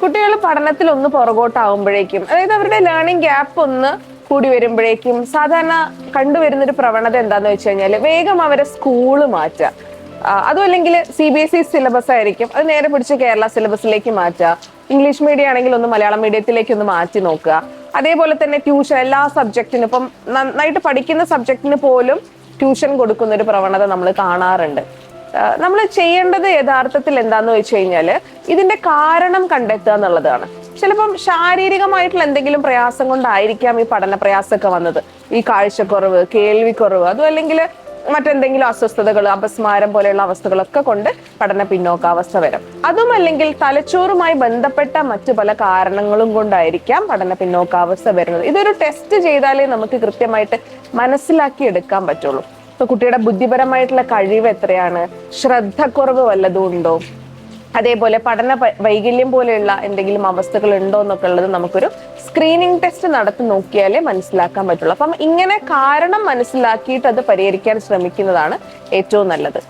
കുട്ടികൾ പഠനത്തിൽ ഒന്ന് പുറകോട്ടാവുമ്പോഴേക്കും അതായത് അവരുടെ ലേണിംഗ് ഗ്യാപ്പ് ഒന്ന് കൂടി വരുമ്പോഴേക്കും സാധാരണ കണ്ടുവരുന്ന ഒരു പ്രവണത എന്താന്ന് വെച്ച് കഴിഞ്ഞാൽ വേഗം അവരെ സ്കൂൾ മാറ്റുക. അതും അല്ലെങ്കിൽ C B S E syllabus ആയിരിക്കും അത് നേരെ പിടിച്ച് കേരള സിലബസിലേക്ക് മാറ്റുക. ഇംഗ്ലീഷ് മീഡിയം ആണെങ്കിൽ ഒന്ന് മലയാളം മീഡിയത്തിലേക്ക് ഒന്ന് മാറ്റി നോക്കുക. അതേപോലെ തന്നെ ട്യൂഷൻ എല്ലാ സബ്ജക്റ്റിനും ഇപ്പം നന്നായിട്ട് പഠിക്കുന്ന സബ്ജക്റ്റിന് പോലും ട്യൂഷൻ കൊടുക്കുന്ന ഒരു പ്രവണത നമ്മൾ കാണാറുണ്ട്. നമ്മൾ ചെയ്യേണ്ടത് യഥാർത്ഥത്തിൽ എന്താന്ന് വെച്ച് കഴിഞ്ഞാൽ ഇതിന്റെ കാരണം കണ്ടെത്തുക എന്നുള്ളതാണ്. ചിലപ്പം ശാരീരികമായിട്ടുള്ള എന്തെങ്കിലും പ്രയാസം കൊണ്ടായിരിക്കാം ഈ പഠന പ്രയാസമൊക്കെ വന്നത്. ഈ കാഴ്ചക്കുറവ് കേൾവിക്കുറവ് അതും അല്ലെങ്കിൽ മറ്റെന്തെങ്കിലും അസ്വസ്ഥതകൾ അപസ്മാരം പോലെയുള്ള അവസ്ഥകളൊക്കെ കൊണ്ട് പഠന പിന്നോക്കാവസ്ഥ വരും. അതും അല്ലെങ്കിൽ തലച്ചോറുമായി ബന്ധപ്പെട്ട മറ്റു പല കാരണങ്ങളും കൊണ്ടായിരിക്കാം പഠന പിന്നോക്കാവസ്ഥ വരുന്നത്. ഇതൊരു ടെസ്റ്റ് ചെയ്താലേ നമുക്ക് കൃത്യമായിട്ട് മനസ്സിലാക്കി എടുക്കാൻ പറ്റുള്ളൂ. ഇപ്പൊ കുട്ടിയുടെ ബുദ്ധിപരമായിട്ടുള്ള കഴിവ് എത്രയാണ്? ശ്രദ്ധക്കുറവ് വല്ലതും ഉണ്ടോ? അതേപോലെ പഠന വൈകല്യം പോലെയുള്ള എന്തെങ്കിലും അവസ്ഥകൾ ഉണ്ടോ എന്നൊക്കെ ഉള്ളത് നമുക്കൊരു സ്ക്രീനിങ് ടെസ്റ്റ് നടത്തി നോക്കിയാലേ മനസ്സിലാക്കാൻ പറ്റുള്ളൂ. അപ്പം ഇങ്ങനെ കാരണം മനസ്സിലാക്കിയിട്ട് അത് പരിഹരിക്കാൻ ശ്രമിക്കുന്നതാണ് ഏറ്റവും നല്ലത്.